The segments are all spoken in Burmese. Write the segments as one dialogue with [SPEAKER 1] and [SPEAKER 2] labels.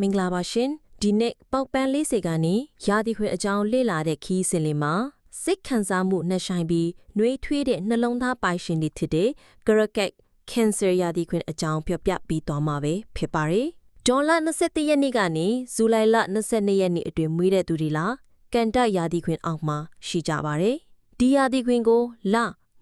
[SPEAKER 1] မင်္ဂလာပါရှင်ဒီနေ့ပေါက်ပန်းလေးစေကနေရာသီခွေအကြောင်းလေ့လာတဲ့ခီးစဉ်လေးမှာစိတ်ခံစားမှုနှဆိုင်ပြီးနှွေးထွေးတဲ့နှလုံးသားပိုင်ရှင်တွေဖြစ်တဲ့ Crackhead Cancer ရာသီခွင်အကြောင်းပြောပြပြီးသွားမှာပဲဖြစ်ပါတယ်ဒေါ်လာ21ရက်နေ့ကနေဇူလိုင်လ22ရက်နေ့အတွင်းမွေးတဲ့သူတွေလားကန်တရာသီခွင်အောက်မှာရှိကြပါတယ်ဒီရာသီခွင်ကိုလ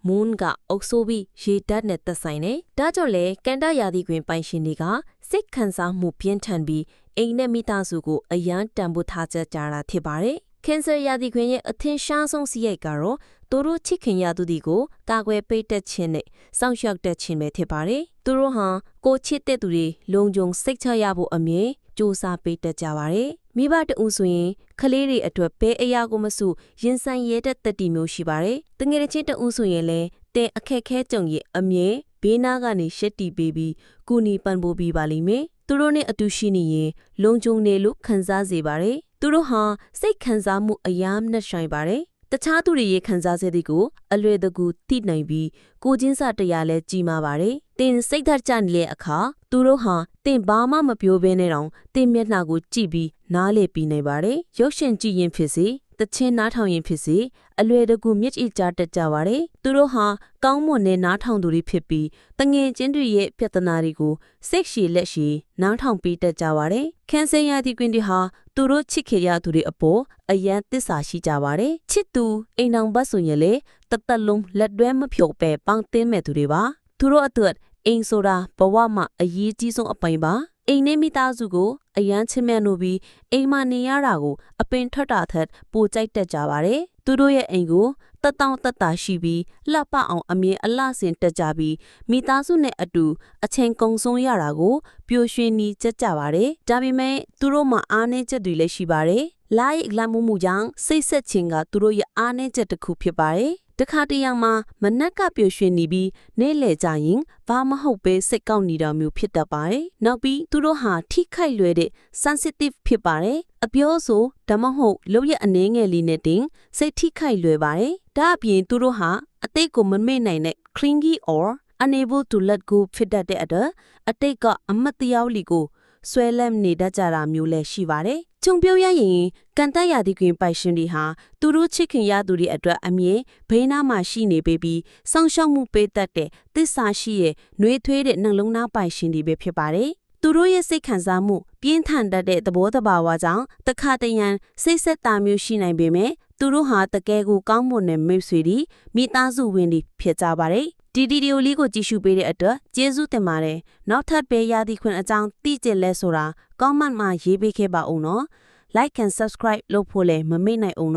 [SPEAKER 1] မွန်းကအုပ်ဆိုးပြီးရေဓာတ်နဲ့သက်ဆိုင်တယ်။ဒါကြောင့်လေကန်တရာသီခွင်ပိုင်ရှင်တွေကစိတ်ခံစားမှုပြင်းထန်ပြီးအိမ်နဲ့မိသားစုကိုအယမ်းတန်ဖိုးထားကြကြတာဖြစ်ပါတယ်။ ကင်ဆာရာသီခွင်ရဲ့အထင်ရှားဆုံးစရိုက်ကတော့သူတို့ချစ်ခင်ရသူတွေကိုကာကွယ်ပေးတတ်ခြင်းနဲ့စောင့်ရှောက်တတ်ခြင်းပဲဖြစ်ပါတယ်။သူတို့ဟာကိုချစ်တဲ့သူတွေလုံခြုံစိတ်ချရဖို့အမြင်စူးစမ်းပေးတတ်ကြပါတယ်။မိဘတဦးဆိုရင်ကလေးတွေအတွက်ဘဲအရာကိုမစုရင်ဆိုင်ရတဲ့တတိမျိုးရှိပါတယ်။တငယ်ချင်းတဦးဆိုရင်လည်းတင်အခက်ခဲကြုံရဲ့အမြင်ဘေးနားကနေရှက်တီပေးပြီးကုနီပန်ပိုးပြီးပါလိမ့်မယ်။သူတို့နဲ့အတူရှိနေရင်လုံခြုံနေလို့ခံစားစေပါတယ်။ သူတို့ဟာစိတ်ခံစားမှုအယားနဲ့ဆိုင်ပါတယ်။တခြားသူတွေရဲ့ခံစားချက်တွေကိုအလွယ်တကူသိနိုင်ပြီးကိုချင်းစာတရားလဲကြီးမားပါတယ်။တင်စိတ်ဓာတ်ကြနေတဲ့အခါသူတို့ဟာတင်ဘာမှမပြောဘဲနဲ့တောင်တင်မျက်နှာကိုကြည့်ပြီးနားလေပြီးနေပါတယ်။ရုပ်ရှင်ကြည့်ရင်ဖြစ်စေတချင်းနားထောင်ရင်ဖြစ်စေအလွယ်တကူမျက်ကြည့်ကြတတ်ကြပါတယ်။သူတို့ဟာကောင်းမွန်တဲ့နားထောင်သူတွေဖြစ်ပြီးတငင်ချင်းတွေရဲ့ပြဿနာတွေကိုစိတ်ရှည်လက်ရှည်နားထောင်ပေးတတ်ကြပါတယ်။ခန်းစင်ရသည့်ကွင်းတွေဟာသူတို့ချစ်ခင်ရသူတွေအပေါ်အယံသစ္စာရှိကြပါတယ်။ချစ်သူအိမ်အောင်ဘတ်ဆိုရင်လေတသက်လုံးလက်တွဲမဖြုတ်ပဲပေါင်းတင်းမဲ့သူတွေပါ။သူတို့အတွက် အိမ်ဆိုတာဘဝမှာအရေးကြီးဆုံးအပိုင်ပါ။အိမ်နဲ့မိသားစုကိုအယမ်းချစ်မြတ်လို့ပြီးအိမ်မှာနေရတာကိုအပင်ထွက်တာထက်ပိုကြိုက်တတ်ကြပါတယ်။သူတို့ရဲ့အိမ်ကိုတတောင်တတာရှိပြီးလှပအောင်အမြင်အလှဆင်တက်ကြပြီးမိသားစုနဲ့အတူအချိန်ကုန်ဆုံးရတာကိုပျော်ရွှင်နေကြကြပါတယ်။ဒါပေမဲ့သူတို့မှာအားနည်းချက်တွေလည်းရှိပါတယ်။လာရဲ့လက်မှုမှုကြောင့်စိတ်ဆက်ခြင်းကသူတို့ရဲ့အားနည်းချက်တစ်ခုဖြစ်ပါတယ်။ တခါတရံမှာမနက်ကပျော်ရွှင်နေပြီးနေ့လယ်ကြရင်ဘာမဟုတ်ပဲစိတ်ကောက်နေတာမျိုးဖြစ်တတ်ပါတယ်။နောက်ပြီးသူတို့ဟာထိခိုက်လွယ်တဲ့ sensitive ဖြစ်ပါတယ်။အပြောဆိုဒါမှမဟုတ်လုပ်ရအနှဲငယ်လေးနဲ့တင်စိတ်ထိခိုက်လွယ်ပါတယ်။ဒါအပြင်သူတို့ဟာအသိကိုမမေ့နိုင်တဲ့ clingy or unable to let go ဖြစ်တတ်တဲ့အတွက်အတိတ်ကအမတ်တရားလီကိုဆွဲလန်းနေတတ်ကြတာမျိုးလည်းရှိပါတယ်။ ခြုံပြောရရင်ကန်တက်ရသည့်တွင်ပိုင်ရှင်တွေဟာသူတို့ချစ်ခင်ရသူတွေအတွက်အမြဲဘေးနားမှာရှိနေပေပြီးစောင့်ရှောက်မှုပေးတတ်တဲ့သစ္စာရှိရဲ့နှွေးထွေးတဲ့နှလုံးသားပိုင်ရှင်တွေပဲဖြစ်ပါတယ်။သူတို့ရဲ့စိတ်ခံစားမှုပြင်းထန်တတ်တဲ့သဘောတဘာဝကြောင့်တခါတရံစိတ်ဆက်တာမျိုးရှိနိုင်ပေမဲ့သူတို့ဟာတကယ်ကိုကောင်းမွန်တဲ့မိတ်ဆွေတွေမိသားစုဝင်တွေဖြစ်ကြပါတယ် ဒီဗီဒီယိုလေးကိုကြည့်ရှုပေးတဲ့အတွက်ကျေးဇူးတင်ပါတယ်နောက်ထပ်ပဲရသည့်ခွင့်အကြောင်းသိကျင်လဲဆိုတာ comment မှာရေးပေးခဲ့ပါဦးနော် like and subscribe လုပ်ဖို့လည်းမမေ့နိုင်အောင်နော်